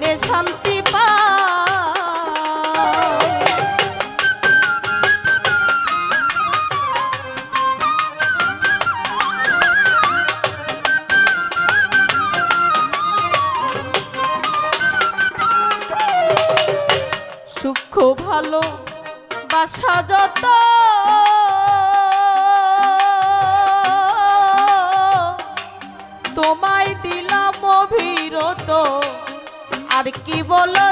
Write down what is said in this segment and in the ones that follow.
মনে শান্তি সুখ ভালো বাসা যত। তোমায় দিলাম অভিরত। আর কি বলো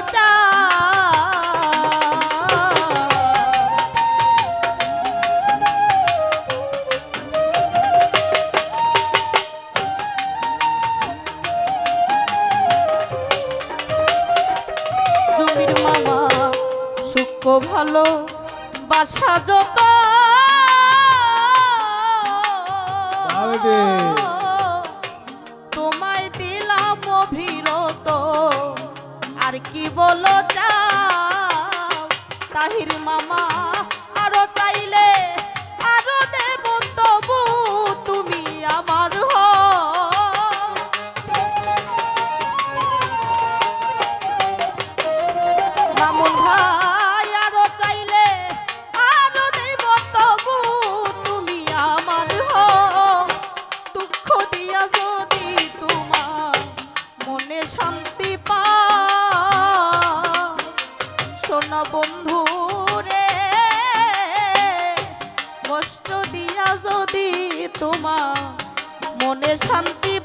জমির মামা সুখ ভালো বাসা যত। কি বলো চাও? তাহির মামা শান্তি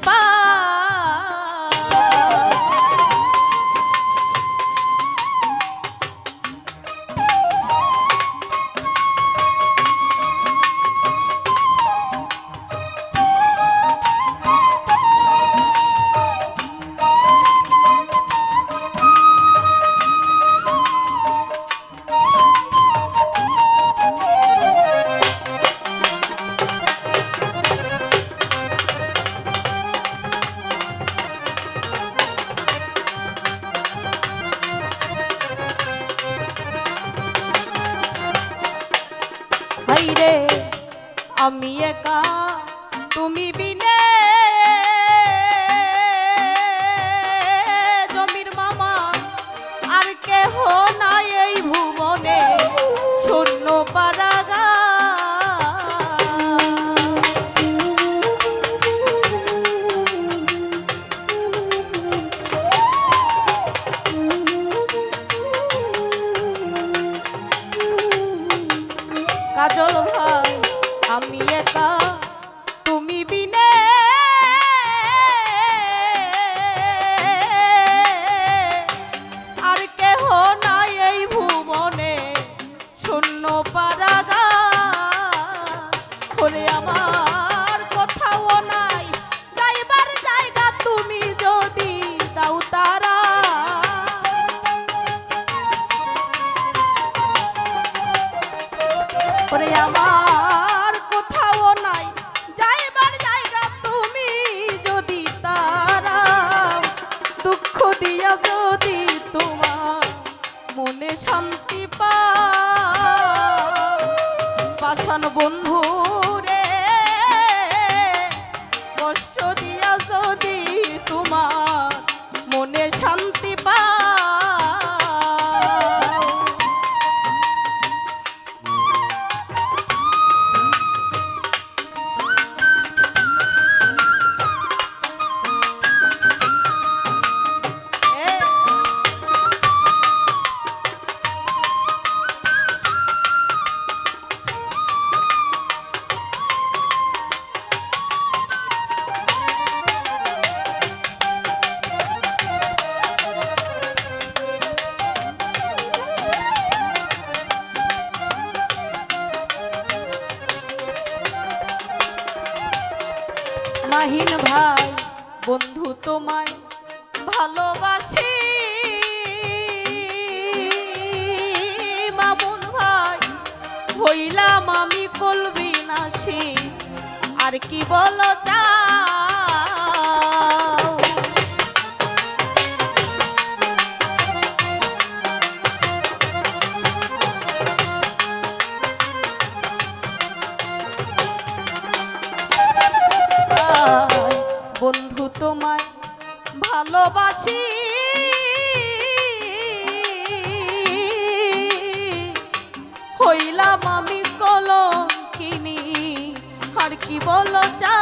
আমি একা, তুমি বিনে। জমির মামা আর কেহ নাই এই ভুবনে, শূন্য পারাগা কাজল ভাই। আমি তোমায় ভালোবাসি। মামুন ভাই হইলাম আমি কলবি নাসি আর কি বলো চাও ভালোবাসি হইলাম আমি কলঙ্কিনী আর কি বলো চা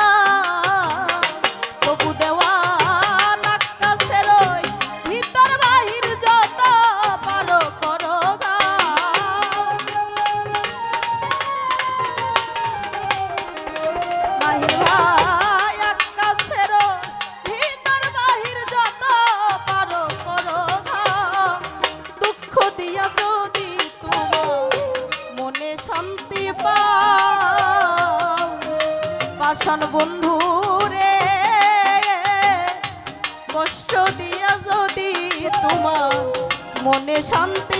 পাষাণ বন্ধু রে। কষ্ট দিয়া যদি তোমার মনে শান্তি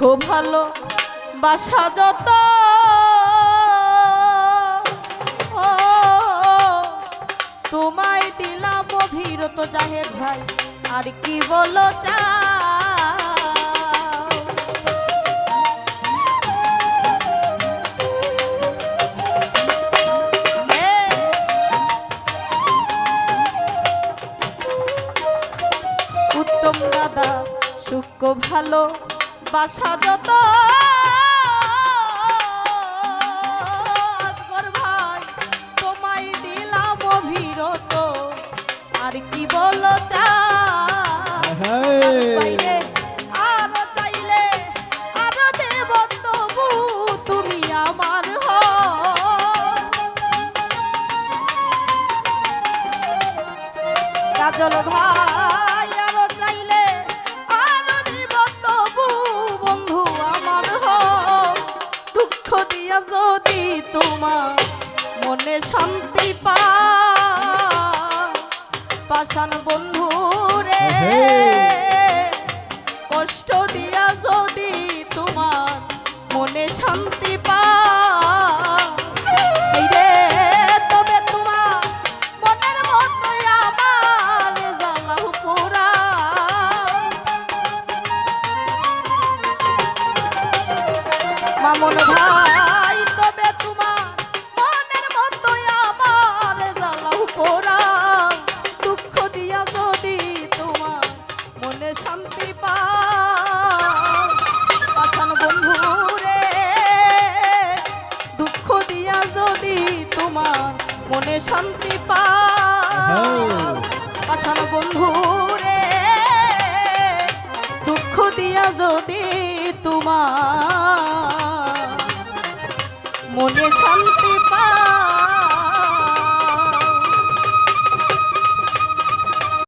সূক্ষ্ম ভালো, বাসা যত। তোমায় দিলাম অভিরত জাহেদ ভাই, আর কি বলো চা উত্তম ভালো। বাসা যত। ভাই তোমায় দিলাম অভিরত। আর কি বলো চা? বাইরে আরও চাইলে আরও দেব তবু তুমি আমার হও কাজল ভাই। দিয়া যদি তোমার মনে শান্তি পা পাশান বন্ধু রে কষ্ট দিয়া যদি তোমার মনে শান্তি যদি তোমার